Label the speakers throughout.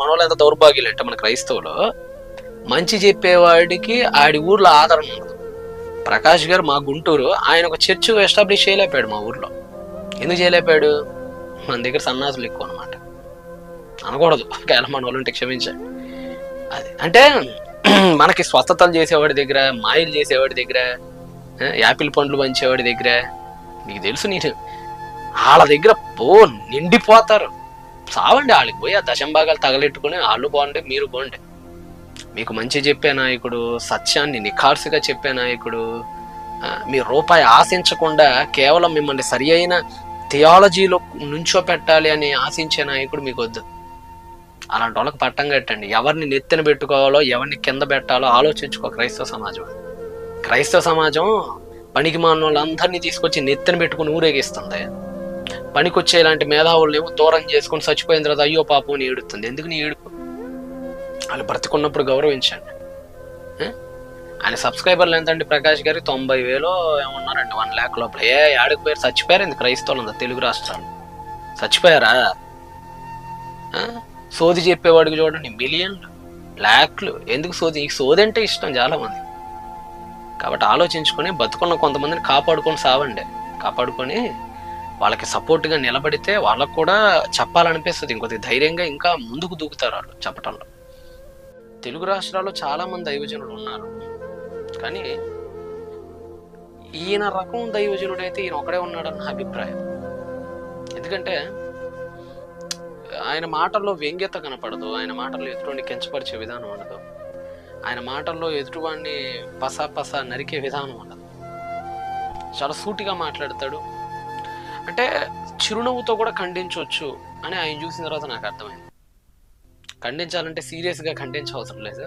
Speaker 1: మనోళ్ళు ఎంత దౌర్భాగ్యులు అంటే మన క్రైస్తవులు. మంచి చెప్పేవాడికి ఆడి ఊర్లో ఆదరణ ఉండదు. ప్రకాష్ గారు మా గుంటూరు ఆయన ఒక చర్చ్ ఎస్టాబ్లిష్ చేయలేపాడు మా ఊర్లో. ఎందుకు చేయలేపాడు మన దగ్గర సన్నాసులు ఎక్కువ అనమాట అనకూడదు. ఒకవేళ మన వాళ్ళు ఉంటే క్షమించండి. అది అంటే మనకి స్వస్థతలు చేసేవాడి దగ్గర మాయలు చేసేవాడి దగ్గర యాపిల్ పండ్లు పంచేవాడి దగ్గర నీకు తెలుసు నేను వాళ్ళ దగ్గర పో నిండిపోతారు. చావండి వాళ్ళకి పోయి ఆ దశంభాగాలు తగలెట్టుకుని వాళ్ళు బాగుండే మీరు బాగుండే మీకు మంచి చెప్పే నాయకుడు సత్యాన్ని నిఖార్సుగా చెప్పే నాయకుడు మీ రూపాయి ఆశించకుండా కేవలం మిమ్మల్ని సరి అయిన థియాలజీలో నుంచో పెట్టాలి అని ఆశించే నాయకుడు మీకు వద్దు. అలాంటి వాళ్ళకి పట్టం కట్టండి. ఎవరిని నెత్తిన పెట్టుకోవాలో ఎవరిని కింద పెట్టాలో ఆలోచించుకో క్రైస్తవ సమాజం. క్రైస్తవ సమాజం పనికి మాన వాళ్ళందరినీ తీసుకొచ్చి నెత్తిన పెట్టుకుని ఊరేగిస్తుంది. పనికొచ్చే ఇలాంటి మేధావులనేమో దూరం చేసుకుని చచ్చిపోయిన తర్వాత అయ్యో పాపం అని ఏడుతుంది. ఎందుకు నీ ఏడుపు? వాళ్ళు బ్రతికున్నప్పుడు గౌరవించండి. ఆయన సబ్స్క్రైబర్లు ఎంతండి ప్రకాష్ గారి? తొంభై వేలు ఏమన్నారండి? వన్ ల్యాక్ లోపల. ఏ ఆడికి పోయారు? చచ్చిపోయారు ఇంత క్రైస్తవులు తెలుగు రాష్ట్రాలు. చచ్చిపోయారా? సోది చెప్పేవాడికి చూడండి మిలియన్లు ల్యాక్లు. ఎందుకు సోది? ఈ సోది అంటే ఇష్టం చాలా మంది కాబట్టి ఆలోచించుకొని బతుకున్న కొంతమందిని కాపాడుకొని సావండి. కాపాడుకొని వాళ్ళకి సపోర్ట్గా నిలబడితే వాళ్ళకు కూడా చెప్పాలనిపిస్తుంది. ఇంకొద్ది ధైర్యంగా ఇంకా ముందుకు దూకుతారు వాళ్ళు చెప్పటంలో. తెలుగు రాష్ట్రాల్లో చాలా మంది దైవజనులు ఉన్నారు. కానీ ఈయన రకం దైవజనుడు అయితే ఈయన ఒకడే ఉన్నాడన్న నా అభిప్రాయం. ఎందుకంటే ఆయన మాటల్లో వ్యంగ్యత కనపడదు. ఆయన మాటల్లో ఎదుటిని కించపరిచే విధానం ఉండదు. ఆయన మాటల్లో ఎదుటివాడిని పసా పసా నరికే విధానం ఉండదు. చాలా సూటిగా మాట్లాడతాడు. అంటే చిరునవ్వుతో కూడా ఖండించవచ్చు అని ఆయన చూసిన తర్వాత నాకు అర్థమైంది. ఖండించాలంటే సీరియస్గా ఖండించవసరం లేదు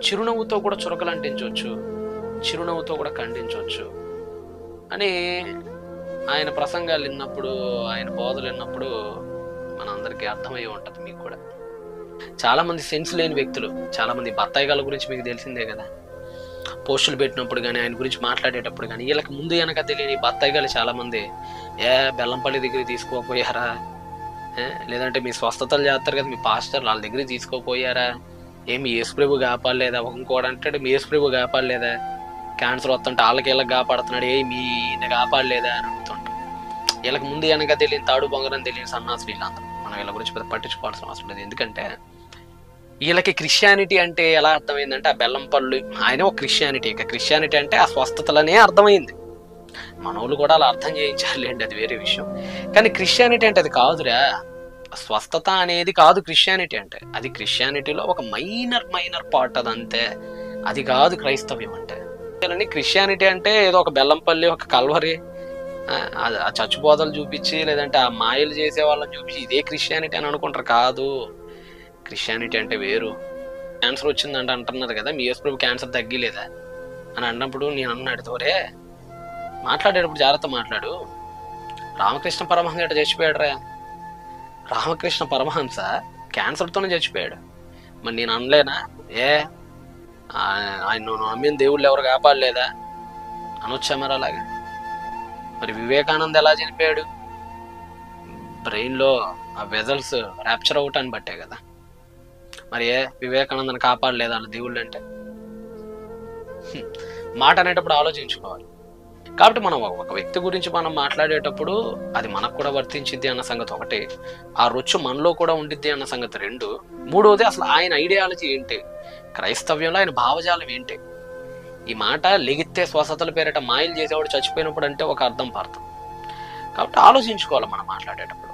Speaker 1: చిరునవ్వుతో కూడా చురకలు అంటించవచ్చు చిరునవ్వుతో కూడా ఖండించవచ్చు అని ఆయన ప్రసంగాలు విన్నప్పుడు ఆయన బోధలు విన్నప్పుడు మనందరికీ అర్థమై ఉంటుంది మీకు కూడా. చాలామంది సెన్స్ లేని వ్యక్తులు చాలామంది బత్తాయి గాల గురించి మీకు తెలిసిందే కదా. పోస్టులు పెట్టినప్పుడు కానీ ఆయన గురించి మాట్లాడేటప్పుడు కానీ వీళ్ళకి ముందు వెనక తెలియని బత్తాయి గాలు చాలామంది ఏ బెల్లంపల్లి దగ్గర తీసుకోపోయారా? లేదంటే మీ స్వస్థతలు చేస్తారు కదా మీ పాస్టర్ వాళ్ళ దగ్గర తీసుకోపోయారా? ఏమి యేసుప్రభు కాపాడలేదా? ఇంకోటి అంటే మీ యేసుప్రభు కాపాడలేదా? క్యాన్సర్ వస్తుంటే వాళ్ళకి వీళ్ళకి కాపాడుతున్నాడు ఏ మీ ఈయన కాపాడలేదా? అని అడుగుతుంటాడు. వీళ్ళకి ముందు వెనక తెలియని తాడు బొంగరం తెలియని సన్నాసులు వీళ్ళందరూ. మనం వీళ్ళ గురించి పట్టించుకోవాల్సిన అవసరం లేదు. ఎందుకంటే వీళ్ళకి క్రిస్టియానిటీ అంటే ఎలా అర్థమైందంటే ఆ బెల్లం పళ్ళు ఆయన ఒక క్రిస్టియానిటీ ఇక క్రిస్టియానిటీ అంటే ఆ స్వస్థతలనే అర్థమైంది. మనోళ్ళు కూడా అలా అర్థం చేయించాలండి అది వేరే విషయం. కానీ క్రిస్టియానిటీ అంటే అది కాదురా. స్వస్థత అనేది కాదు క్రిస్టియానిటీ అంటే. అది క్రిస్టియానిటీలో ఒక మైనర్ మైనర్ పార్ట్ అదంతే. అది కాదు క్రైస్తవ్యం అంటే. క్రిస్టియానిటీ అంటే ఏదో ఒక బెల్లంపల్లి ఒక కల్వరి ఆ, ఆ చచ్చిపోతలు చూపించి లేదంటే ఆ మాయలు చేసే వాళ్ళని చూపించి ఇదే క్రిస్టియానిటీ అని అనుకుంటారు. కాదు. క్రిస్టియానిటీ అంటే వేరు. క్యాన్సర్ వచ్చిందంటే అంటున్నారు కదా మీ యేసు ప్రభు క్యాన్సర్ తగ్గిలేదా? అని అన్నప్పుడు నేను అన్నాడు తోరే మాట్లాడేటప్పుడు జాగ్రత్త మాట్లాడు. రామకృష్ణ పరమహంస ఎట చచ్చిపోయాడురా? రామకృష్ణ పరమహంస క్యాన్సర్తోనే చచ్చిపోయాడు. మరి నేను అనలేనా? ఏ ఆయన నువ్వు నమ్మిన దేవుళ్ళు ఎవరు కాపాడలేదా? అనొచ్చా మరి అలాగా? మరి వివేకానంద ఎలా చనిపోయాడు? బ్రెయిన్లో ఆ వెజల్స్ ర్యాప్చర్ అవటాన్ని బట్టే కదా. మరి ఏ వివేకానందని కాపాడలేదు వాళ్ళ దేవుళ్ళు అంటే? మాట అనేటప్పుడు ఆలోచించుకోవాలి. కాబట్టి మనం ఒక వ్యక్తి గురించి మనం మాట్లాడేటప్పుడు అది మనకు కూడా వర్తించిద్ది అన్న సంగతి ఒకటి. ఆ రుచి మనలో కూడా ఉండిద్ది అన్న సంగతి రెండు. మూడవది అసలు ఆయన ఐడియాలజీ ఏంటి? క్రైస్తవ్యంలో ఆయన భావజాలం ఏంటి? ఈ మాట లెగిత్తే స్వస్థతల పేరిట మాయలు చేసేవాడు చచ్చిపోయినప్పుడు అంటే ఒక అర్థం పార్థం కాబట్టి ఆలోచించుకోవాలి మనం మాట్లాడేటప్పుడు.